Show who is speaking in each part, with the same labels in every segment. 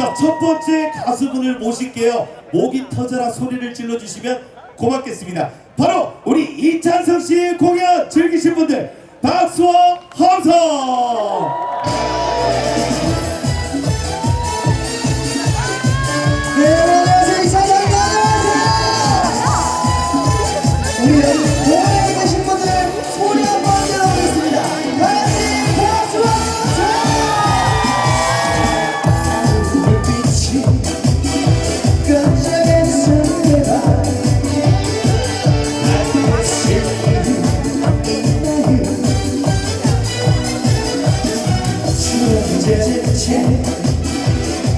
Speaker 1: 자, 첫 번째 가수분을 모실게요. 목이 터져라 소리를 질러주시면 고맙겠습니다. 바로 우리 이찬성 씨의 공연 즐기신 분들 박수와 함성!
Speaker 2: 네,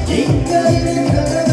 Speaker 2: 인간을 걸어가고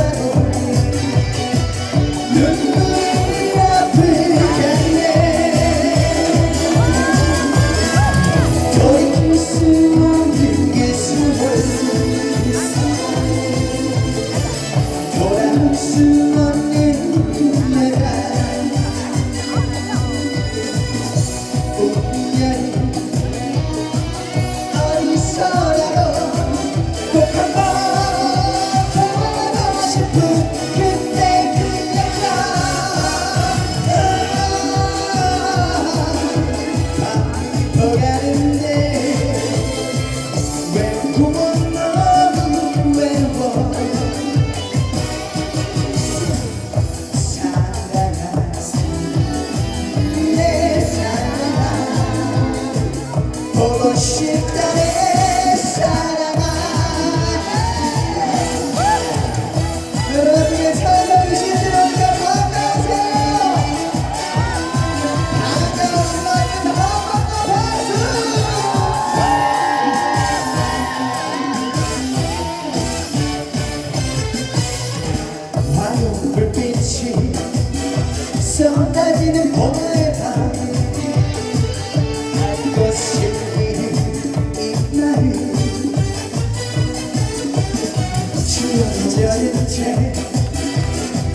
Speaker 2: 추워져진 채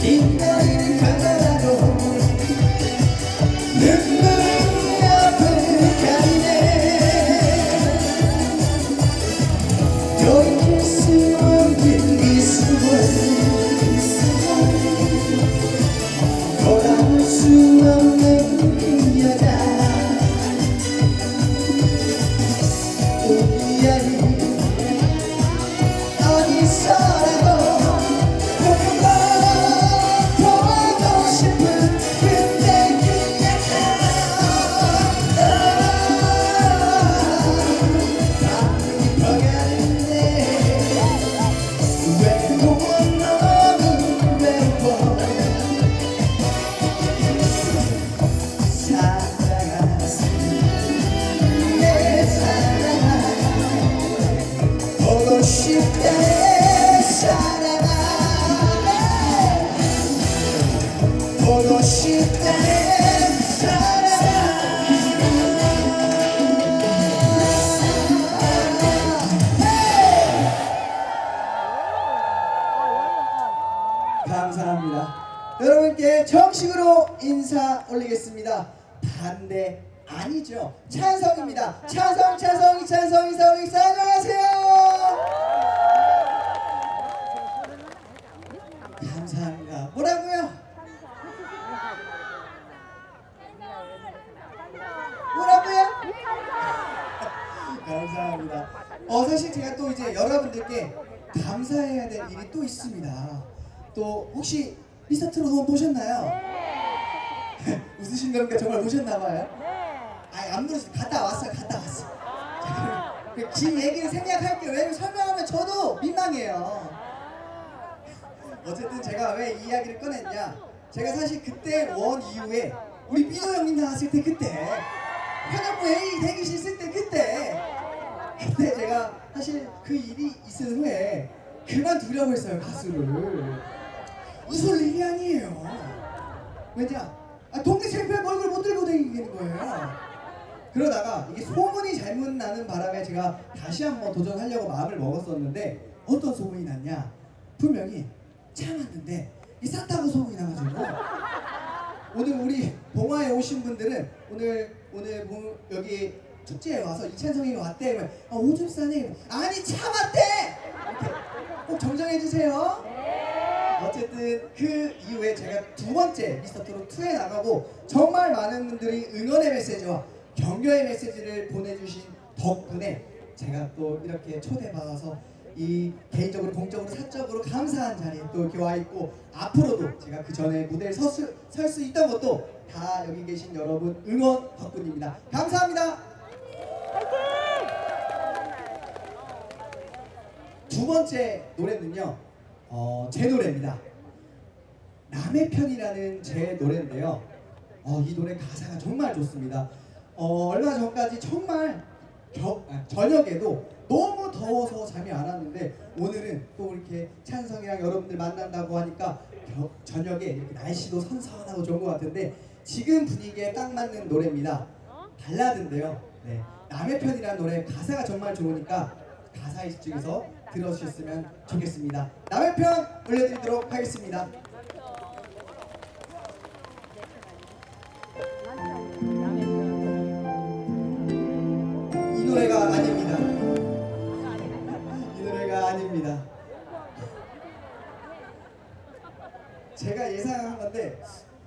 Speaker 2: 걸어가고 눈 찬성입니다. 찬성, 찬성, 이찬성, 이사원, 이사 안녕하세요. 감사합니다. 뭐라고요? 뭐라고요? 감사합니다. 어 사실 제가 또 이제 여러분들께 감사해야 될 일이 또 있습니다. 또 혹시 미스터 트롯 보셨나요? 웃으신 겁니까? 정말 보셨나봐요? 아니 안 들었어요. 갔다 왔어요. 갔다 왔어. 긴 얘기는 생략할게요. 왜냐면 설명하면 저도 민망해요. 어쨌든 제가 왜 이 이야기를 꺼냈냐? 제가 사실 그때 원 이후에 우리 삐도 형님 나왔을 때 그때 현역부 회의 대기실 쓸 때 그때 그때 제가 사실 그 일이 있은 후에 그만두려고 했어요 가수를 웃을 일이 아니에요 왜냐 아, 동네 챔피언 얼굴 못 들고 다니는 거예요 그러다가 이게 소문이 잘못 나는 바람에 제가 다시 한번 도전하려고 마음을 먹었었는데 어떤 소문이 났냐 분명히 참았는데 이 쌌다고 소문이 나가지고 오늘 우리 봉화에 오신 분들은 오늘 오늘 봉- 여기 축제에 와서 이찬성이 왔대. 아, 오줌 싸네. 아니 참았대. 이렇게 꼭 정정해 주세요. 어쨌든 그 이후에 제가 두 번째 미스터 트롯 2에 나가고 정말 많은 분들이 응원의 메시지와 격려의 메시지를 보내주신 덕분에 제가 또 이렇게 초대받아서 이 개인적으로 공적으로 사적으로 감사한 자리에 또 이렇게 와 있고 앞으로도 제가 그 전에 무대에 설수 있던 것도 다 여기 계신 여러분 응원 덕분입니다. 감사합니다. 두 번째 노래는요, 어, 제 노래입니다. 남의 편이라는 제 노래인데요. 어, 이 노래 가사가 정말 좋습니다. 어, 얼마 전까지 정말 겨, 아, 저녁에도 너무 더워서 잠이 안 왔는데 오늘은 또 이렇게 찬성이랑 여러분들 만난다고 하니까 겨, 저녁에 이렇게 날씨도 선선하고 좋은 것 같은데 지금 분위기에 딱 맞는 노래입니다. 발라드인데요. 네, 남의 편이라는 노래 가사가 정말 좋으니까 가사에 집중해서 들어주셨으면 좋겠습니다. 남의 편 올려드리도록 하겠습니다.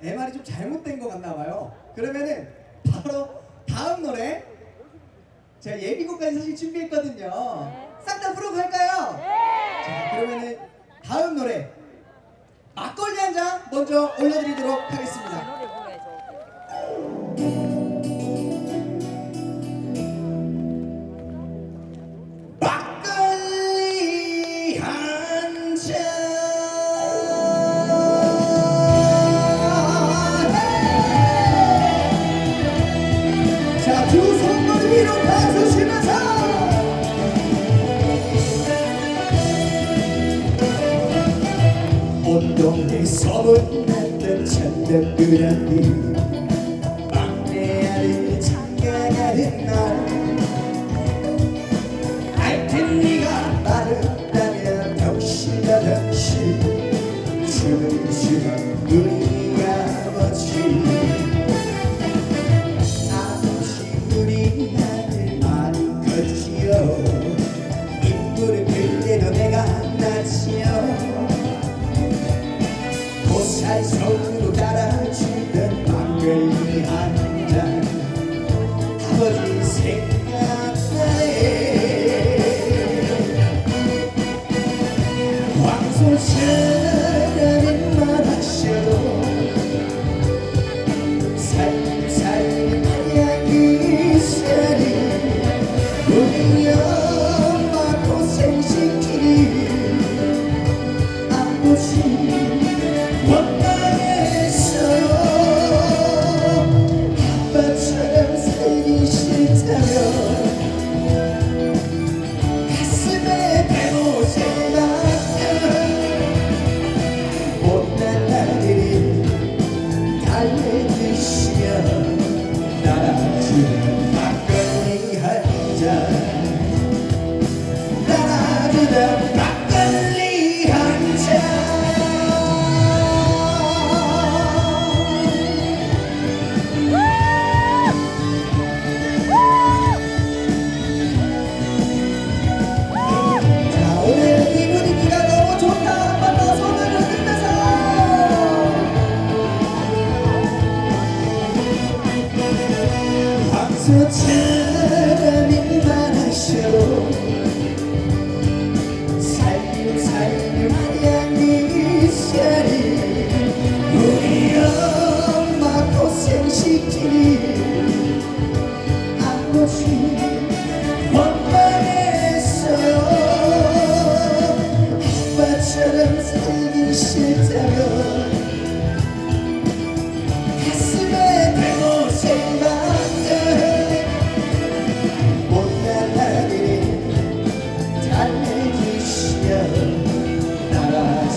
Speaker 2: MR이 좀 잘못된 것 같나 봐요. 그러면은 바로 다음 노래 제가 예비곡까지 사실 준비했거든요. 싹 다 부르고 갈까요? 자 그러면은 다음 노래 막걸리 한 잔 먼저 올려드리도록 하겠습니다.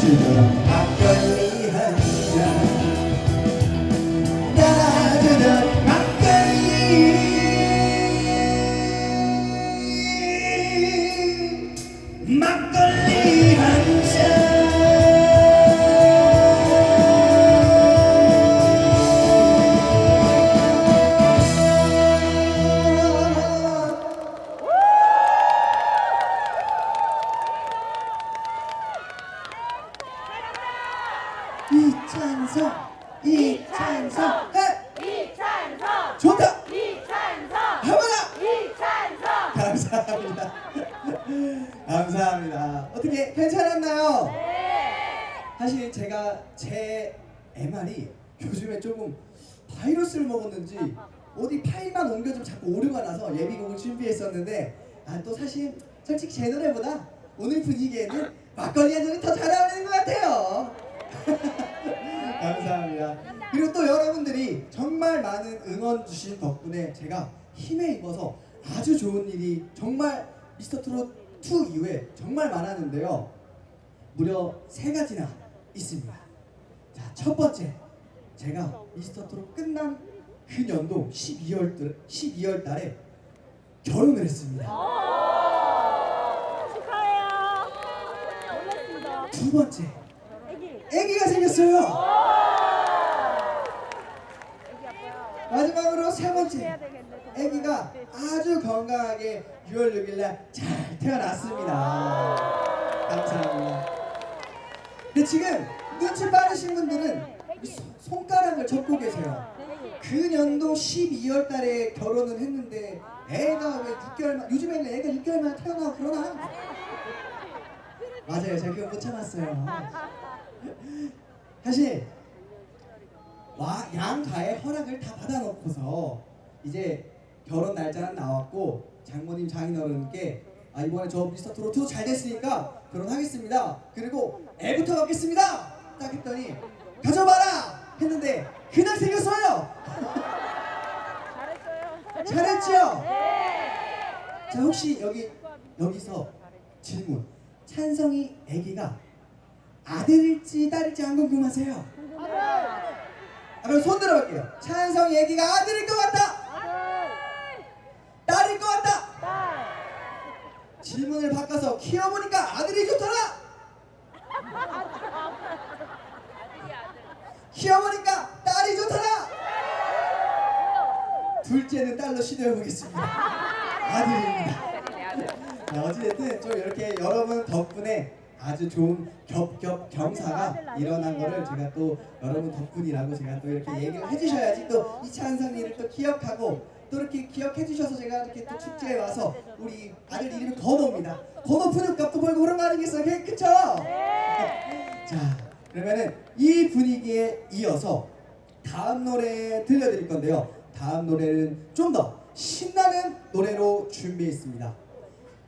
Speaker 2: 나라 괜찮았나요?
Speaker 3: 네!
Speaker 2: 사실 제가 제 MR이 요즘에 조금 바이러스를 먹었는지 어디 파일만 옮겨 좀 자꾸 오류가 나서 예비곡을 준비했었는데 아 또 사실 솔직히 제 노래보다 오늘 분위기에는 막걸리 한 잔이 더 잘 어울리는 것 같아요. 감사합니다. 그리고 또 여러분들이 정말 많은 응원 주신 덕분에 제가 힘에 입어서 아주 좋은 일이 정말 미스터 트롯 2 이후에 정말 많았는데요. 무려 세 가지나 있습니다. 자, 첫 번째. 제가 미스터 트롯 끝난 그 년도 12월 12월 달에 결혼을 했습니다.
Speaker 3: 축하해요! 놀랐습니다.
Speaker 2: 두 번째.
Speaker 3: 애기!
Speaker 2: 아기가 생겼어요.
Speaker 3: 아빠요.
Speaker 2: 마지막으로 세 번째. 아기가 아주 건강하게 6월 6일 날 잘 태어났습니다. 감사합니다. 근데 지금 눈치 빠르신 분들은 손가락을 접고 계세요. 그 년도 12월 달에 결혼을 했는데 애가 왜 6개월 만 요즘에는 애가 6개월 만에 태어나고 그러나? 맞아요. 제가 그거 못 참았어요. 사실 와 양가의 허락을 다 받아놓고서 이제 결혼 날짜는 나왔고 장모님 장인어른께 아 이번에 저 미스터 트로트 잘 됐으니까 결혼하겠습니다. 그리고 애부터 갖겠습니다. 딱 했더니 가져봐라 했는데 그날 생겼어요.
Speaker 3: 잘했어요.
Speaker 2: 잘했죠?
Speaker 3: 네!
Speaker 2: 자 혹시 여기 여기서 질문 찬성이 아기가 아들일지 딸일지 안 궁금하세요? 아, 그럼 손 들어볼게요. 찬성이 아기가 아들일 것 같다.
Speaker 3: 아들!
Speaker 2: 딸일 것 같다.
Speaker 3: 딸!
Speaker 2: 질문을 바꿔서 키워보니까 아들이 좋더라. 키워보니까 딸이 좋더라. 둘째는 딸로 시도해보겠습니다. 아들입니다. 자, 어찌됐든 좀 이렇게 여러분 덕분에 아주 좋은 겹겹 경사가 일어난 거를 제가 또 여러분 덕분이라고 제가 또 이렇게 얘기를 해주셔야지 또 이찬성님을 또 기억하고 또 이렇게 기억해 주셔서 제가 이렇게 또 축제에 와서 우리 아들 이름을 건호입니다. 건호 푸는 값도 벌고 그런 거 아니겠어요? 그- 그쵸? 자 그러면은 이 분위기에 이어서 다음 노래 들려드릴 건데요. 다음 노래는 좀 더 신나는 노래로 준비했습니다.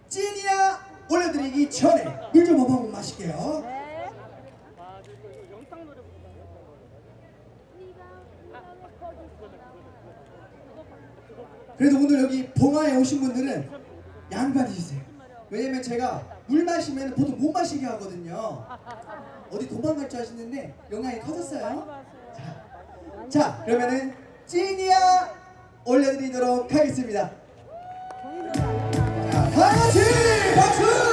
Speaker 2: 찐이야 올려드리기 전에 물 좀 한번 마실게요. 그래도 오늘 여기 봉화에 오신 분들은 양반이 주세요. 왜냐면 제가 물 마시면 보통 못 마시게 하거든요. 어디 도망갈 줄 아시는데 영향이 커졌어요. 자, 자 그러면은 찐이야 올려드리도록 하겠습니다. 자, 다 같이 박수!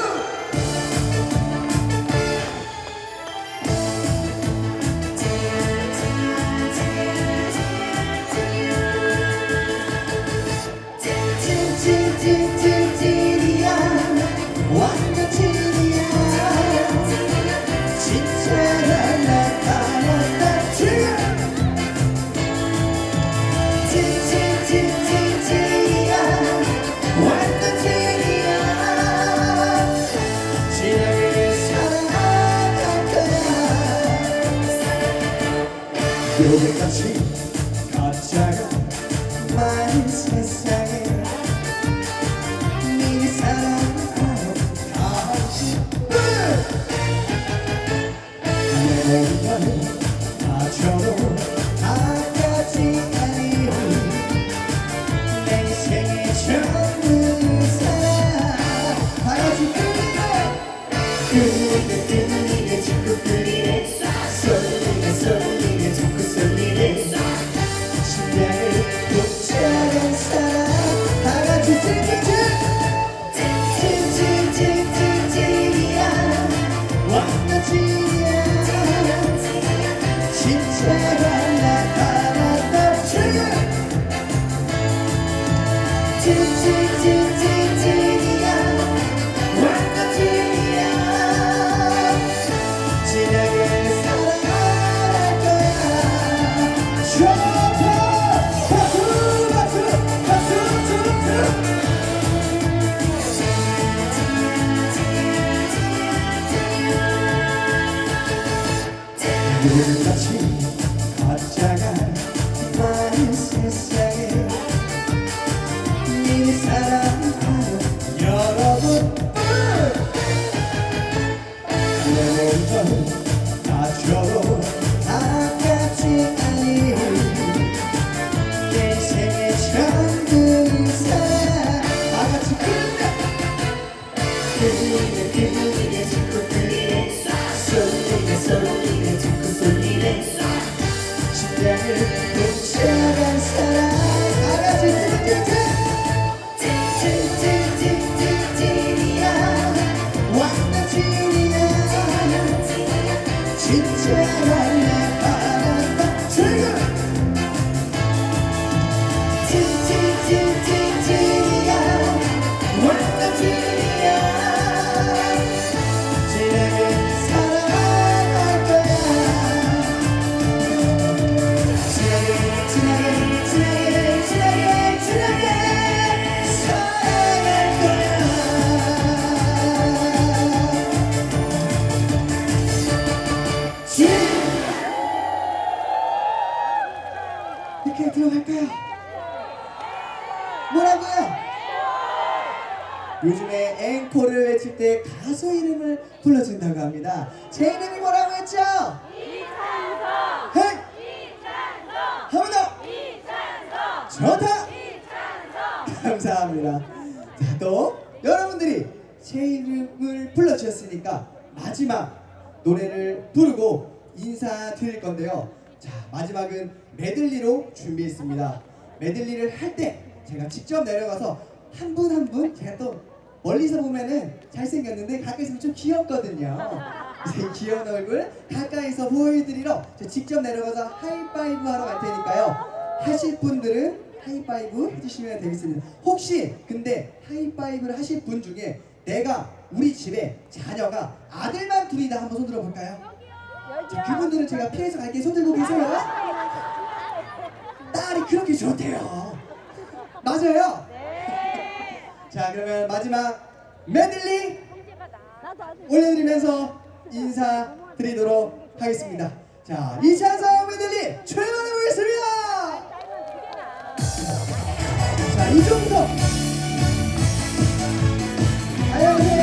Speaker 2: 앵콜을 외칠 때 가수 이름을 불러준다고 합니다. 제 이름이 뭐라고 했죠? 헤이! 한번 더! 좋다! 감사합니다. 자, 또 여러분들이 제 이름을 불러주셨으니까 마지막 노래를 부르고 인사드릴 건데요. 자, 마지막은 메들리로 준비했습니다. 메들리를 할 때 제가 직접 내려가서 한 분 한분 제가 또 멀리서 보면은 잘생겼는데 가까이서 보면 좀 귀엽거든요. 이 귀여운 얼굴 가까이서 보여드리러 제가 직접 내려가서 하이파이브 하러 갈 테니까요. 하실 분들은 하이파이브 해주시면 되겠습니다. 혹시 근데 하이파이브를 하실 분 중에 내가 우리 집에 자녀가 아들만 둘이다 한번 손 들어 볼까요? 자, 그분들은 제가 피해서 갈게 손 들고 계세요. 딸이 그렇게 좋대요. 맞아요? 자 그러면 마지막 메들리 올려드리면서 인사드리도록 하겠습니다. 자 이찬성 메들리 출발해 보겠습니다. 자 안녕하세요. 안녕하세요.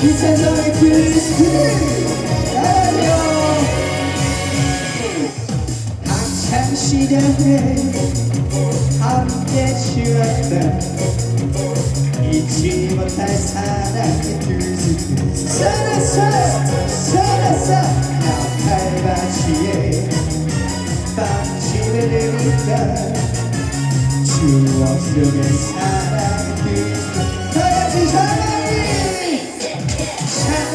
Speaker 2: 이 세상의 크리스피 안녕 한참 시간에 함께 지웠던 잊지 못할 사랑의 두스피 살았어 살았어. 나팔바지에 빵집을 내린다. 추억 속의 사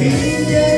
Speaker 2: Yeah.